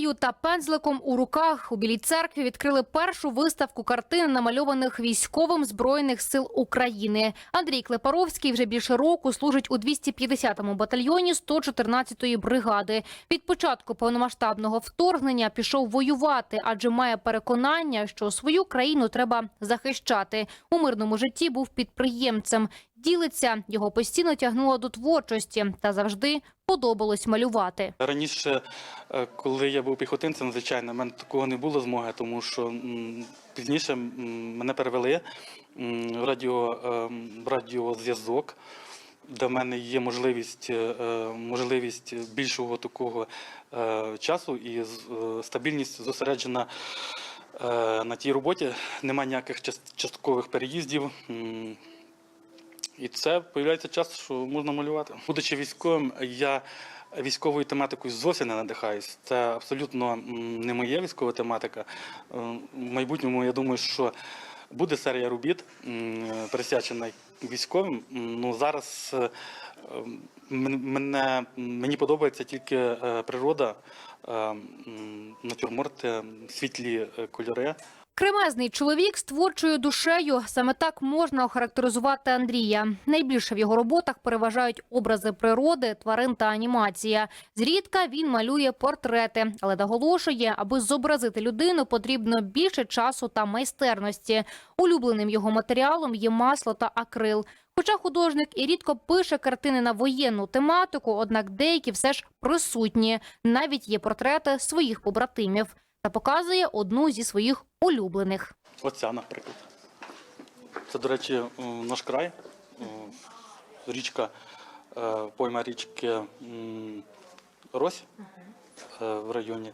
олією та пензликом у руках у Білій церкві відкрили першу виставку картин, намальованих військовим збройних сил України. Андрій Клепаровський вже більше року служить у 250-му батальйоні 114-ї бригади. Від початку повномасштабного вторгнення пішов воювати, адже має переконання, що свою країну треба захищати. У мирному житті був підприємцем. Ділиться його постійно тягнуло до творчості та завжди подобалось малювати. Раніше, е, коли я був піхотинцем, звичайно, в мене такого не було змоги, тому що пізніше мене перевели в радіо, ем, радіозв'язок, в мене є можливість, е, е, можливість більшого такого е, часу і е, стабільність зосереджена е, на тій роботі. Немає ніяких часткових переїздів. І це появляється час, що можна малювати. Будучи військовим, я військовою тематикою зовсім не надихаюсь. Це абсолютно не моя військова тематика. Е, В майбутньому я думаю, що буде серія робіт, присвячена військовим. Ну зараз е, мене мені подобається тільки е, природа, натюрморти, світлі кольори. Кремезний чоловік з творчою душею. Саме так можна охарактеризувати Андрія. Найбільше в його роботах переважають образи природи, тварин та анімація. Зрідка він малює портрети, але наголошує, аби зобразити людину, потрібно більше часу та майстерності. Улюбленим його матеріалом є масло та акрил. Хоча художник і рідко пише картини на воєнну тематику, однак деякі все ж присутні. Навіть є портрети своїх побратимів та показує одну зі своїх улюблених. Оця, наприклад. Це, до речі, наш край. Річка, е, пойма річки Рось е, в районі.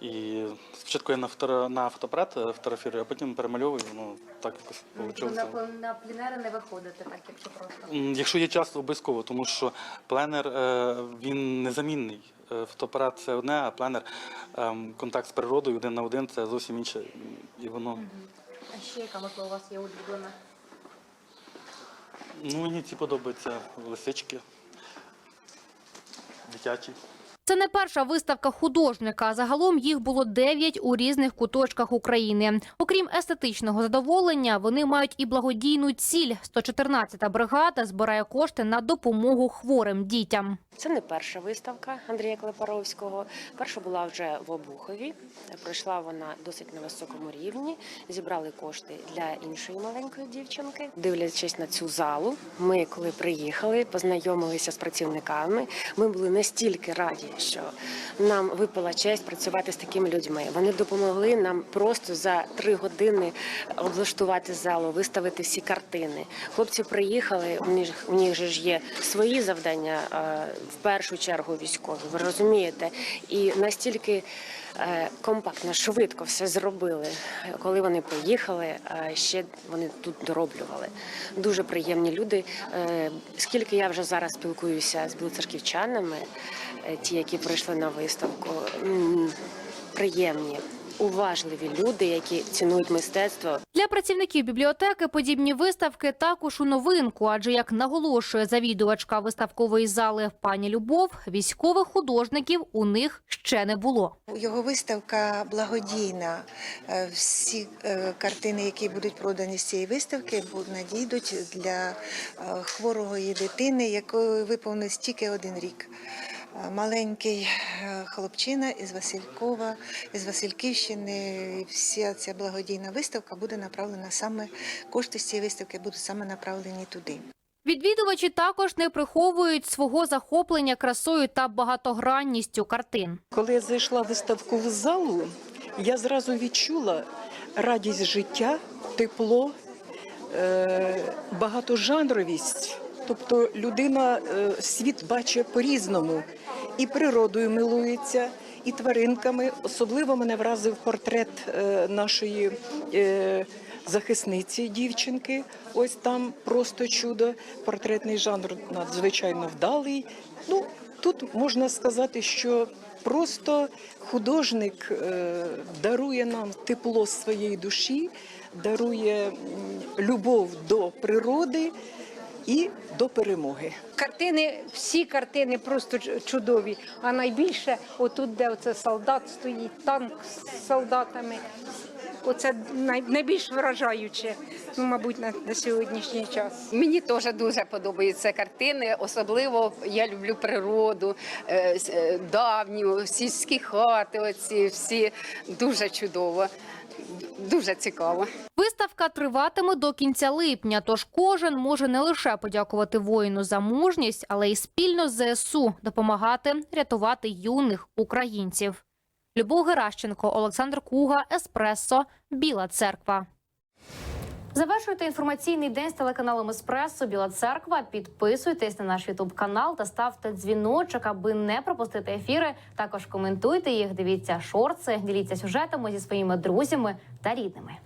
І спочатку я на, фотора, на фотоапарат е, фотографірую, а потім перемальовую. Ну, так якось вийшло. на на плінери не виходите, так якщо просто. Якщо є час, то обов'язково, тому що пленер він незамінний. Фотоапарат це одне, а пленер ем, контакт з природою один на один це зовсім інше. І воно А ще яка можливо у вас є улюблена? Ну, мені ці подобаються лисички. Дитячі. Це не перша виставка художника. Загалом їх було дев'ять у різних куточках України. Окрім естетичного задоволення, вони мають і благодійну ціль. 114-та бригада збирає кошти на допомогу хворим дітям. Це не перша виставка Андрія Клепаровського. Перша була вже в Обухові. Пройшла вона досить на високому рівні. Зібрали кошти для іншої маленької дівчинки. Дивлячись на цю залу, ми коли приїхали, познайомилися з працівниками. Ми були настільки раді, що нам випала честь працювати з такими людьми. Вони допомогли нам просто за три години облаштувати залу, виставити всі картини. Хлопці приїхали, у них, у них же ж є свої завдання, в першу чергу військові. Ви розумієте? І настільки компактно, швидко все зробили. Коли вони поїхали, е, ще вони тут дороблювали. Дуже приємні люди. Е, Скільки я вже зараз спілкуюся з білоцерківчанами, е, ті, які прийшли на виставку, приємні. Уважливі люди, які цінують мистецтво, Для працівників бібліотеки подібні виставки також у новинку, адже як наголошує завідувачка виставкової зали пані Любов, військових художників у них ще не було. Його виставка благодійна. Е, Всі е, картини, які будуть продані з цієї виставки, будуть надійдуть для е, хворої дитини, якої виповнився тільки один рік. Маленький е, хлопчина із Василькова, із Васильківщини. І Вся ця благодійна виставка буде направлена саме кошти з цієї виставки будуть саме направлені туди. Відвідувачі також не приховують свого захоплення красою та багатогранністю картин. Коли я зайшла в виставкову залу, я зразу відчула радість життя, тепло, е, багатожанровість. Тобто людина е, світ бачить по-різному, і природою милується, і тваринками. Особливо мене вразив портрет е, нашої е, захисниці дівчинки. Ось там просто чудо. Портретний жанр надзвичайно вдалий. Ну, тут можна сказати, що просто художник дарує нам тепло своєї душі, дарує любов до природи і до перемоги. Картини, всі картини просто чудові. А найбільше отут, де оце солдат стоїть, танк з солдатами. Оце найбільш вражаюче, ну, мабуть, на, на сьогоднішній час. Мені теж дуже подобаються картини. Особливо я люблю природу, е, е, давню, сільські хати. Оці всі дуже чудово, дуже цікаво. Виставка триватиме до кінця липня, тож кожен може не лише подякувати воїну за мужність, але й спільно з ЗСУ допомагати рятувати юних українців. Любов Геращенко, Олександр Куга, Еспресо, Біла Церква. Завершуйте інформаційний день з телеканалом Еспресо Біла Церква. Підписуйтесь на наш Ютуб канал та ставте дзвіночок, аби не пропустити ефіри. Також коментуйте їх, дивіться шорти, діліться сюжетами зі своїми друзями та рідними.